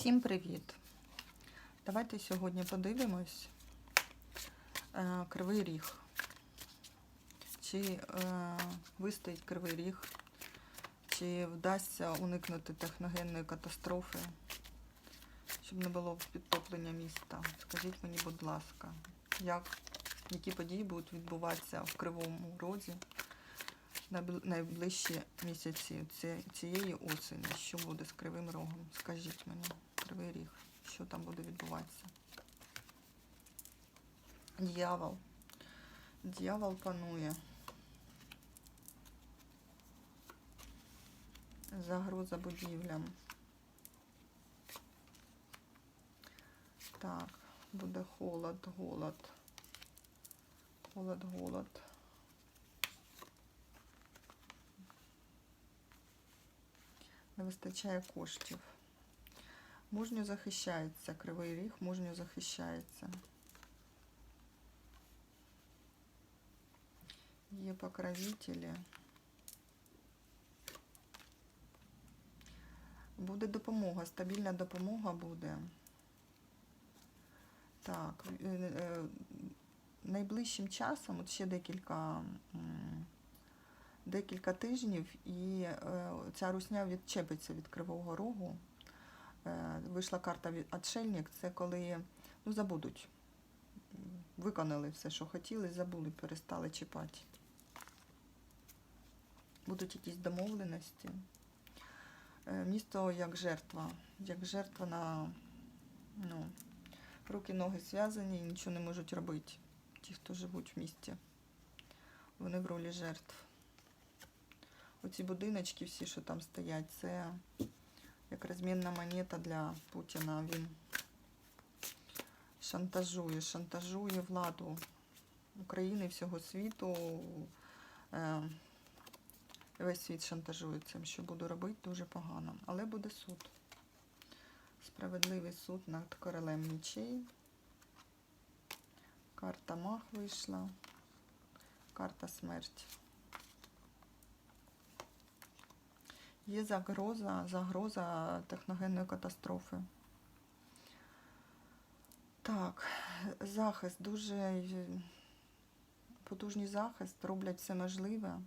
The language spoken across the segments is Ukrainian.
Всім привіт! Давайте сьогодні подивимось е, кривий ріг. Чи е, вистоїть кривий ріг, чи вдасться уникнути техногенної катастрофи, щоб не було підтоплення міста. Скажіть мені, будь ласка, як, які події будуть відбуватися в Кривому Розі найближчі місяці цієї осені, що буде з Кривим Рогом? Скажіть мені, Кривий Ріг, що там буде відбуватися? Дьявол. Дьявол панує. Загроза будівлям. Так, буде холод, голод. Холод, голод. Не вистачає коштів. Мужньо захищається, кривий ріг мужньо захищається. Є покровителі. Буде допомога, стабільна допомога буде. Так, е, е, найближчим часом, от ще декілька, декілька тижнів, і е, ця русня відчепиться від Кривого Рогу. Е, Вийшла карта від Отшельник, це коли ну, забудуть. Виконали все, що хотіли, забули, перестали чіпати. Будуть якісь домовленості. Е, Місто як жертва, як жертва на ну, руки, ноги зв'язані і нічого не можуть робити. Ті, хто живуть в місті. Вони в ролі жертв. Оці будиночки, всі, що там стоять, це як розмінна монета для Путіна. Він шантажує, шантажує владу України всього світу. Е, Весь світ шантажує цим, що буду робити дуже погано. Але буде суд. Справедливий суд над королем мічей. Карта Мах вийшла. Карта смерть. Є загроза, загроза техногенної катастрофи. Так, захист, дуже потужний захист, роблять все можливе,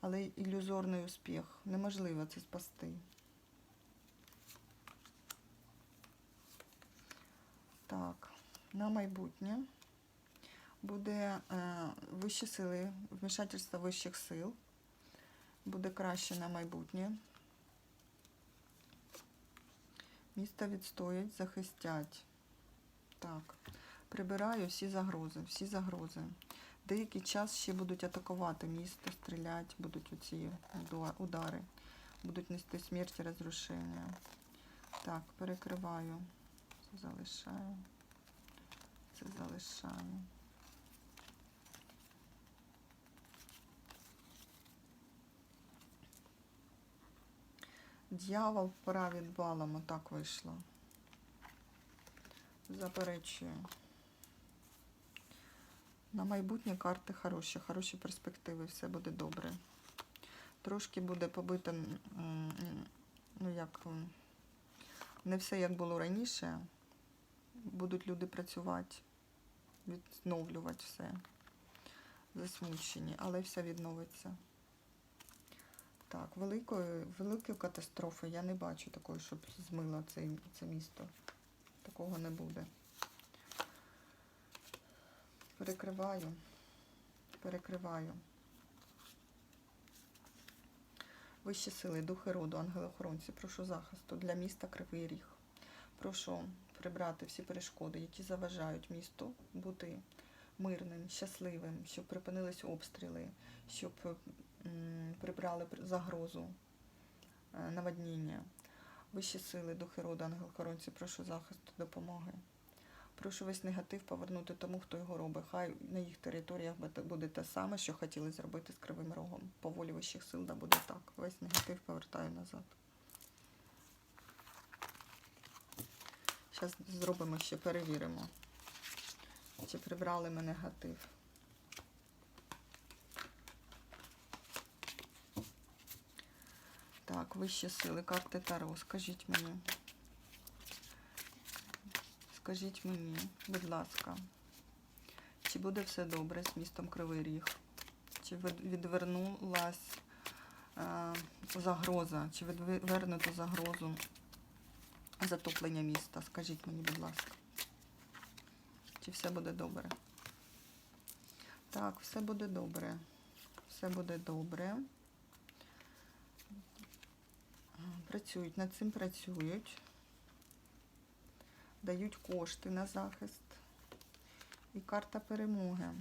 але ілюзорний успіх. Неможливо це спасти. Так, на майбутнє буде е, вищі сили, вмішательство вищих сил. Буде краще на майбутнє. Місто відстоять, захистять. Так, прибираю всі загрози, всі загрози. Деякий час ще будуть атакувати місто, стріляти, будуть оці удари, будуть нести смерть і розрушення. Так, перекриваю. Залишаю. Це залишаю. Дьявол пора від балом, отак вийшло. Заперечую. На майбутнє карти хороші, хороші перспективи, все буде добре. Трошки буде побито, ну як, не все як було раніше. Будуть люди працювати, відновлювати все. Засмучені, але все відновиться. Великої, великої катастрофи я не бачу такої, щоб змило це, це місто. Такого не буде. Перекриваю. Перекриваю. Вищі сили, духи роду, ангели-охоронці, прошу захисту для міста Кривий Ріг. Прошу прибрати всі перешкоди, які заважають місту бути мирним, щасливим, щоб припинились обстріли, щоб прибрали загрозу е, наводніння. Вищі сили, духи роду, ангел-охоронці, прошу захисту, допомоги. Прошу весь негатив повернути тому, хто його робить. Хай на їх територіях буде те саме, що хотіли зробити з Кривим Рогом. По волі вищих сил да буде так. Весь негатив повертаю назад. Зараз зробимо ще, перевіримо, чи прибрали ми негатив. Так, вищі сили, карти Таро, скажіть мені. Скажіть мені, будь ласка, чи буде все добре з містом Кривий Ріг? Чи відвернулась е, загроза, чи відвернуто загрозу затоплення міста? Скажіть мені, будь ласка. Чи все буде добре? Так, все буде добре. Все буде добре. Працюють, над цим працюють. Дають кошти на захист. І карта перемоги.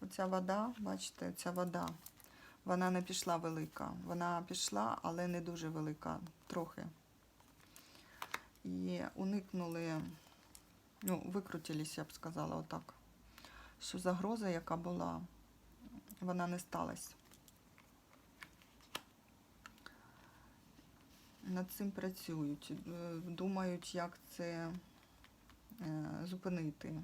Оця вода, бачите, ця вода, вона не пішла велика. Вона пішла, але не дуже велика, трохи. І уникнули, ну, викрутились, я б сказала, отак. Що загроза, яка була, вона не сталася. Над цим працюють, е, думають, як це е, зупинити.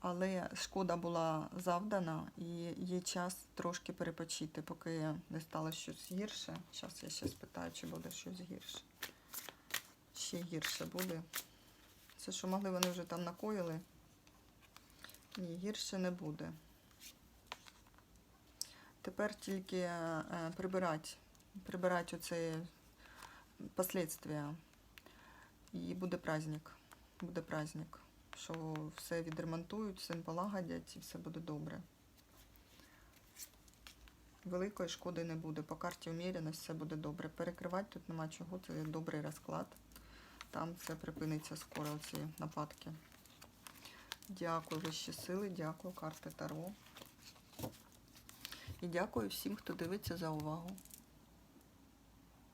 Але шкода була завдана і є час трошки перепочити, поки не стало щось гірше. Зараз я ще спитаю, чи буде щось гірше. Ще гірше буде. Це що могли вони вже там накоїли. Ні, гірше не буде. Тепер тільки е, прибирати, прибирати оце последствия. І буде праздник. Буде праздник. Що все відремонтують, все полагодять і все буде добре. Великої шкоди не буде. По карті уміреність все буде добре. Перекривати тут нема чого, це добрий розклад. Там все припиниться скоро, ці нападки. Дякую вищі сили, дякую, карти Таро. І дякую всім, хто дивиться за увагу.